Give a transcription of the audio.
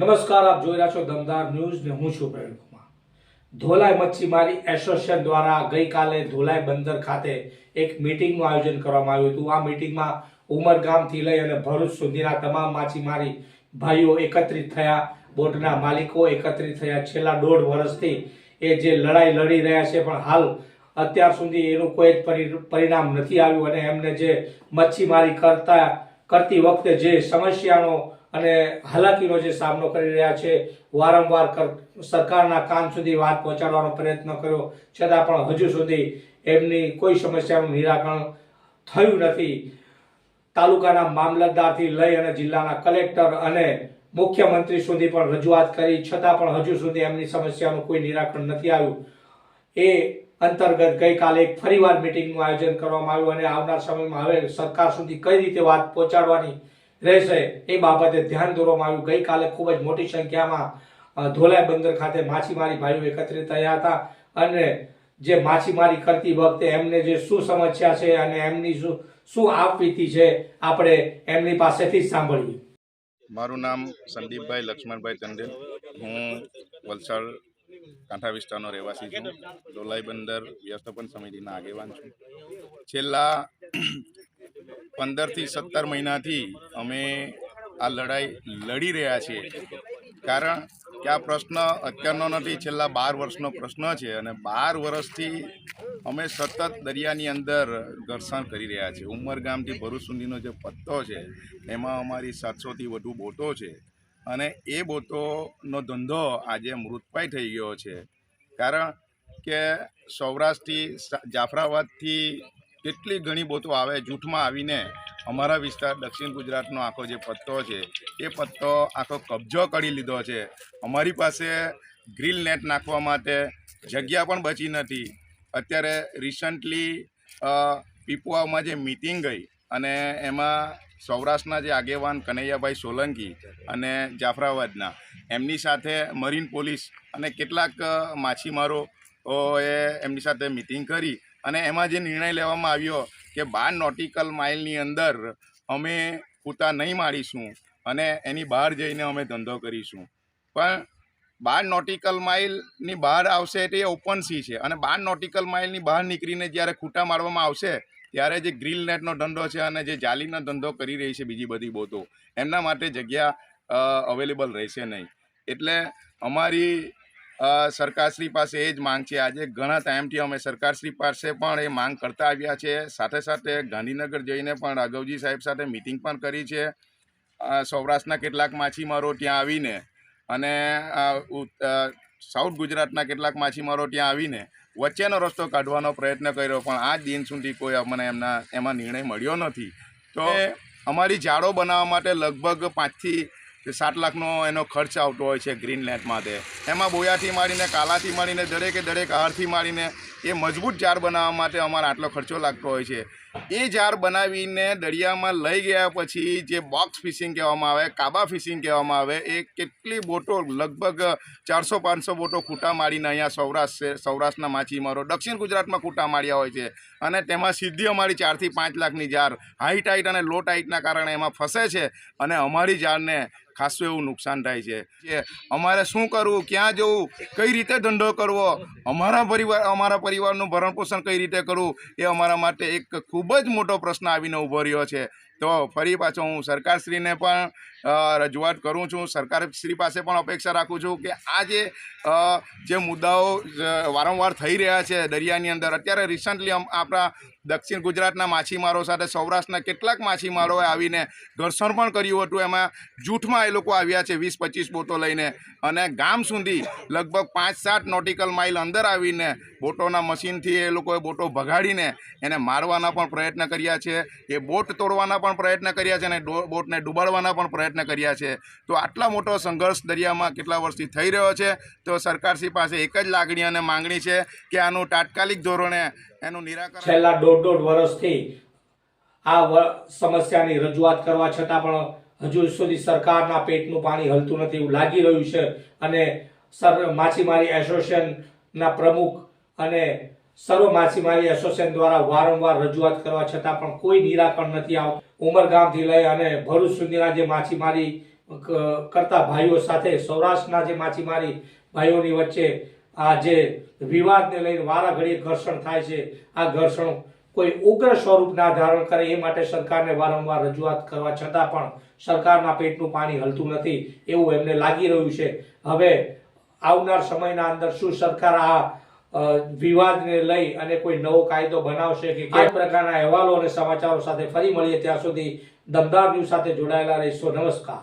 નમસ્કાર, આપ જોઈ રહ્યા છો દમદાર ન્યૂઝ ને હું છું પ્રવીણ કુમાર. ધોલાઈ મચ્છીમારી એસોસિએશન દ્વારા ગઈકાલે ધોલાઈ બંદર ખાતે એક મીટિંગનું આયોજન કરવામાં આવ્યું હતું. આ મીટિંગમાં ઉમરગામથી લઈ અને ભરૂચ સુધીના તમામ માછીમારી ભાઈઓ એકત્રિત થયા, બોટના માલિકો એકત્રિત થયા. છેલ્લા દોઢ વર્ષથી એ જે લડાઈ લડી રહ્યા છે, પણ હાલ અત્યાર સુધી એનું કોઈ જ પરી- પરિણામ નથી આવ્યું અને એમને જે મચ્છીમારી કરતા કરતી વખતે જે સમસ્યાનો અને હાલાકીનો જે સામનો કરી રહ્યા છે, વારંવાર કર- સરકારના કાન સુધી વાત પહોંચાડવાનો પ્રયત્ન કર્યો. છતાં પણ હજુ સુધી એમની કોઈ સમસ્યાનું નિરાકરણ થયું નથી. તાલુકાના મામલતદારથી લઈ અને જિલ્લાના કલેક્ટર અને મુખ્યમંત્રી સુધી પણ રજૂઆત કરી. છતાં પણ હજુ સુધી એમની સમસ્યાનું કોઈ નિરાકરણ નથી આવ્યું. એ અંતર્ગત ગઈકાલે એક ફરીવાર મિટિંગનું આયોજન કરવામાં આવ્યું અને આવનાર સમયમાં હવે સરકાર સુધી કઈ રીતે વાત પહોંચાડવાની રહેશે એ બાબતે ધ્યાન દોરવામાં આવ્યું. ગઈકાલે ખૂબ જ મોટી સંખ્યામાં ધોલાઈ બંદર ખાતે માછીમારી ભાઈઓ એકત્રિત થયા હતા અને જે માછીમારી કરતી વખતે એમને જે શું સમસ્યા છે અને એમની શું શું આપવીતી છે આપણે એમની પાસેથી સાંભળીએ. મારું નામ સંદીપભાઈ લક્ષ્મણભાઈ ચંદેલ. હું વલસાડ કાંઠા વિસ્તારનો રહેવાસી છું. ડોલાઈ બંદર વ્યવસ્થાપન સમિતિના આગેવાન છું. છેલ્લા પંદરથી સત્તર મહિનાથી અમે આ લડાઈ લડી રહ્યા છીએ. કારણ કે આ પ્રશ્ન અત્યારનો નથી, છેલ્લા બાર વર્ષનો પ્રશ્ન છે અને બાર વર્ષથી અમે સતત દરિયાની અંદર ઘર્ષણ કરી રહ્યા છીએ. ઉમરગામથી ભરૂચ સુધીનો જે પત્તો છે, એમાં અમારી સાતસોથી વધુ બોટો છે. અને એ બોતોનો ધંધો આજે મૃતપાય થઈ ગયો છે. કારણ કે સૌરાષ્ટ્રથી જાફરાબાદથી કેટલી ઘણી બોતો આવે જૂઠમાં આવીને અમારા વિસ્તાર, દક્ષિણ ગુજરાતનો આખો જે પત્તો છે, એ પત્તો આખો કબજો કરી લીધો છે. અમારી પાસે ગ્રીલ નેટ નાખવા માટે જગ્યા પણ બચી નથી. અત્યારે રિસન્ટલી પીપુઆમાં જે મિટિંગ ગઈ અને એમાં સૌરાષ્ટ્રના જે આગેવાન કનૈયાભાઈ સોલંકી અને જાફરાબાદના, એમની સાથે મરીન પોલીસ અને કેટલાક માછીમારો એ એમની સાથે મિટિંગ કરી અને એમાં જે નિર્ણય લેવામાં આવ્યો કે બાર નોટિકલ માઇલની અંદર અમે કૂતા નહીં મારીશું અને એની બહાર જઈને અમે ધંધો કરીશું. પણ બાર નોટિકલ માઇલની બહાર આવશે એટલે એ ઓપન સી છે અને બાર નોટિકલ માઇલની બહાર નીકળીને જ્યારે ખૂટા મારવામાં આવશે ત્યારે જે ગ્રીલ નેટનો ધંધો છે અને જે જાલીનો ધંધો કરી રહી છે બીજી બધી બોતો, એમના માટે જગ્યા અવેલેબલ રહેશે નહીં. એટલે અમારી સરકારશ્રી પાસે એ જ માંગ છે. આજે ઘણા ટાઈમથી અમે સરકારશ્રી પાસે પણ એ માંગ કરતા આવ્યા છે. સાથે સાથે ગાંધીનગર જઈને પણ રાઘવજી સાહેબ સાથે મિટિંગ પણ કરી છે. સૌરાષ્ટ્રના કેટલાક માછીમારો ત્યાં આવીને અને સાઉથ ગુજરાતના કેટલાક માછીમારો ત્યાં આવીને વચ્ચેનો રસ્તો કાઢવાનો પ્રયત્ન કર્યો પણ આ દિન સુધી કોઈ અમને એમના એમાં નિર્ણય મળ્યો નથી. તો અમારી જાળો બનાવવા માટે લગભગ પાંચથી સાત લાખનો એનો ખર્ચ આવતો હોય છે ગ્રીન નેટ માટે. એમાં બોયાથી માંડીને કાલાથી માંડીને દરેકે દરેક હારથી માંડીને એ મજબૂત જાળ બનાવવા માટે અમારે આટલો ખર્ચો લાગતો હોય છે. એ જાર બનાવીને દરિયામાં લઈ ગયા પછી જે બોક્સ ફિશિંગ કહેવામાં આવે, કાબા ફિશિંગ કહેવામાં આવે, એ કેટલી બોટો, લગભગ ચારસો પાંચસો બોટો ખૂટા મારીને અહીંયા સૌરાષ્ટ્ર સૌરાષ્ટ્રના માછીમારો દક્ષિણ ગુજરાતમાં ખૂટા માર્યા હોય છે. અને તેમાં સીધી અમારી ચારથી પાંચ લાખની જાર હાઈ ટાઈટ અને લો ટાઈટના કારણે એમાં ફસે છે અને અમારી જારને ખાસું એવું નુકસાન થાય છે. કે અમારે શું કરવું, ક્યાં જવું, કઈ રીતે ધંધો કરવો, અમારા પરિવાર, અમારા પરિવારનું ભરણપોષણ કઈ રીતે કરવું, એ અમારા માટે એક ખૂબ જ મોટો પ્રશ્ન આવીને ઊભો રહ્યો છે. તો ફરી પાછો હું સરકારશ્રીને પણ રજૂઆત કરું છું. સરકારશ્રી પાસે પણ અપેક્ષા રાખું છું કે આ જે મુદ્દાઓ વારંવાર થઈ રહ્યા છે દરિયાની અંદર, અત્યારે રિસન્ટલી આપણા દક્ષિણ ગુજરાતના માછીમારો સાથે, સૌરાષ્ટ્રના કેટલાક માછીમારોએ આવીને ઘર્ષણ પણ કર્યું હતું. એમાં જૂથમાં એ લોકો આવ્યા છે વીસ પચીસ બોટો લઈને અને ગામ સુધી લગભગ પાંચ સાત નોટિકલ માઇલ અંદર આવીને બોટોના મશીનથી એ લોકોએ બોટો ભગાડીને એને મારવાના પણ પ્રયત્ન કર્યા છે. એ બોટ તોડવાના પણ પ્રયત્ન કર્યા છે અને બોટને ડૂબાડવાના પણ પ્રયત્ન કર્યા છે. તો આટલા મોટો સંઘર્ષ દરિયામાં કેટલા વર્ષથી થઈ રહ્યો છે? તો સરકારશ્રી પાસે એક જ લાગણી અને માંગણી છે કે આનું તાત્કાલિક ધોરણે એનું નિરાકરણ છેલ્લા દોઢ દોઢ વર્ષથી આ સમસ્યાની રજૂઆત કરવા છતાં પણ હજુ સુધી સરકારના પેટનું પાણી હલતું નથી એવું લાગી રહ્યું છે. અને સર, માછીમારી એસોસિએશનના પ્રમુખ અને સર્વ માછીમારી એસોસિએશન દ્વારા વારંવાર રજૂઆત કરવા છતાં પણ કોઈ નિરાકરણ નથી આવતું ઉમરગામથી લઈ અને ભરૂચ સુધીના જે માછીમારી કરતા ભાઈઓ સાથે સૌરાષ્ટ્રના જે માછીમારી ભાઈઓની વચ્ચે આ જે વિવાદને લઈને વારાઘડી ઘર્ષણ થાય છે, આ ઘર્ષણ કોઈ ઉગ્ર સ્વરૂપ ના ધારણ કરે એ માટે સરકારને વારંવાર રજૂઆત કરવા છતાં પણ સરકારના પેટનું પાણી હલતું નથી એવું એમને લાગી રહ્યું છે. હવે આવનાર સમયના અંદર શું સરકાર આ વિવાદને લઈ અને કોઈ નવો કાયદો બનાવશે કે કયા પ્રકારના અહેવાલો અને સમાચારો સાથે ફરી મળીએ ત્યાં સુધી દમદાર ન્યૂઝ સાથે જોડાયેલા રહીશો. નમસ્કાર.